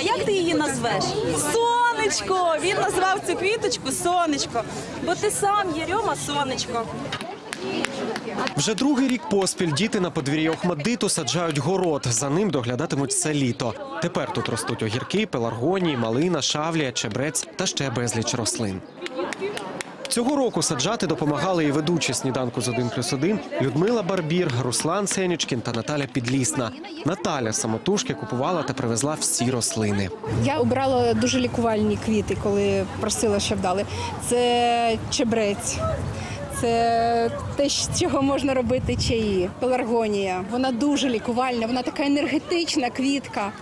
А як ти її назвеш? Сонечко! Він назвав цю квіточку сонечко. Бо ти сам є Рьома сонечко. Вже другий рік поспіль діти на подвір'ї Охмадиту саджають город. За ним доглядатимуть все літо. Тепер тут ростуть огірки, пеларгонії, малина, шавлія, чебрець та ще безліч рослин. Цього року саджати допомагали і ведучі сніданку з 1 плюс 1 Людмила Барбір, Руслан Сенічкін та Наталя Підлісна. Наталя самотужки купувала та привезла всі рослини. Я обрала дуже лікувальні квіти, коли просила, щоб дали. Це чебрець. Це те, чого можна робити чаї. Пеларгонія. Вона дуже лікувальна, вона така енергетична квітка.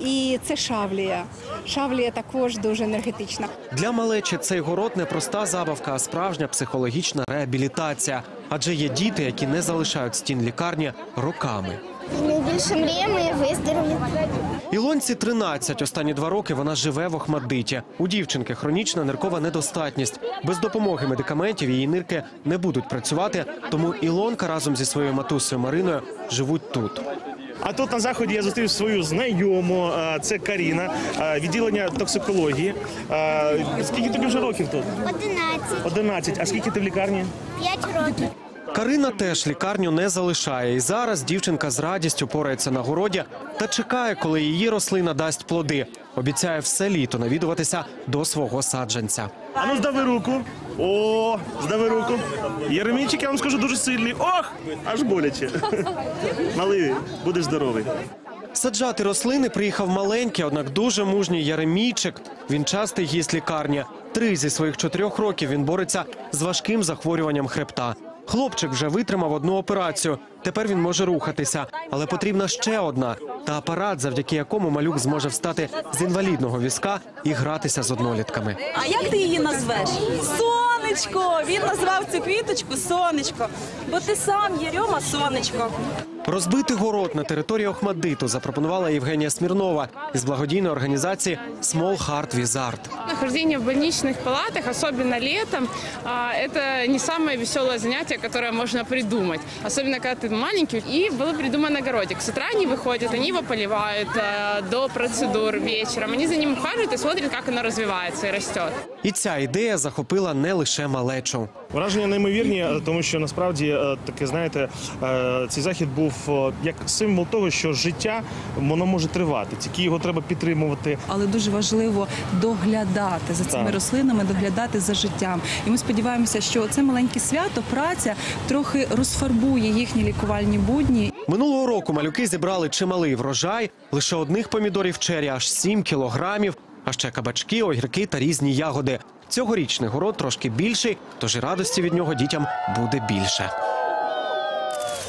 І це шавлія. Шавлія також дуже енергетична. Для малечі цей город не проста забавка, а справжня психологічна реабілітація. Адже є діти, які не залишають стін лікарні роками. Найбільше мріємо я виздоровлю. Ілонці 13. Останні два роки вона живе в Охмаддиті. У дівчинки хронічна ниркова недостатність. Без допомоги медикаментів її нирки не будуть працювати. Тому Ілонка разом зі своєю матусею Мариною живуть тут. А тут на заході я зустрів свою знайому. Це Каріна, відділення токсикології. Скільки тобі вже років тут? 11, 11. А скільки ти в лікарні? 5 років. Карина теж лікарню не залишає. І зараз дівчинка з радістю порається на городі та чекає, коли її рослина дасть плоди. Обіцяє все літо навідуватися до свого саджанця. А ну здави руку. О, здави руку. Єремійчик, я вам скажу, дуже сильний. Ох, аж боляче. Малий, будеш здоровий. Саджати рослини приїхав маленький, однак дуже мужній Яремійчик. Він частий гість лікарні. Три зі своїх чотирьох років він бореться з важким захворюванням хребта. Хлопчик вже витримав одну операцію. Тепер він може рухатися, але потрібна ще одна та апарат, завдяки якому малюк зможе встати з інвалідного візка і гратися з однолітками. А як ти її назвеш? Сонечко! Він назвав цю квіточку сонечко. Бо ти сам є сонечко. Розбити город на території Охмаддиту запропонувала Євгенія Смірнова із благодійної організації Small Heart Wizard. Нахождение в больничных палатах, особенно летом, а, это не самое веселое занятие, которое можно придумать. Особенно, когда ты маленький. И был придуман огородик. С утра они выходят, они его поливают а, до процедур вечером. Они за ним ухаживают и смотрят, как оно развивается и растет. І ця ідея захопила не лише малечу. Враження неймовірні, е, тому що насправді е, таке, знаєте, е, цей захід був як символ того, що життя воно може тривати, тільки його треба підтримувати. але дуже важливо доглядати за цими Так. рослинами, доглядати за життям. І ми сподіваємося, що це маленьке свято, праця трохи розфарбує їхні лікувальні будні. Минулого року малюки зібрали чималий врожай, лише одних помідорів чері аж 7 кілограмів, а ще кабачки, огірки та різні ягоди. Цьогорічний город трошки більший, тож і радості від нього дітям буде більше.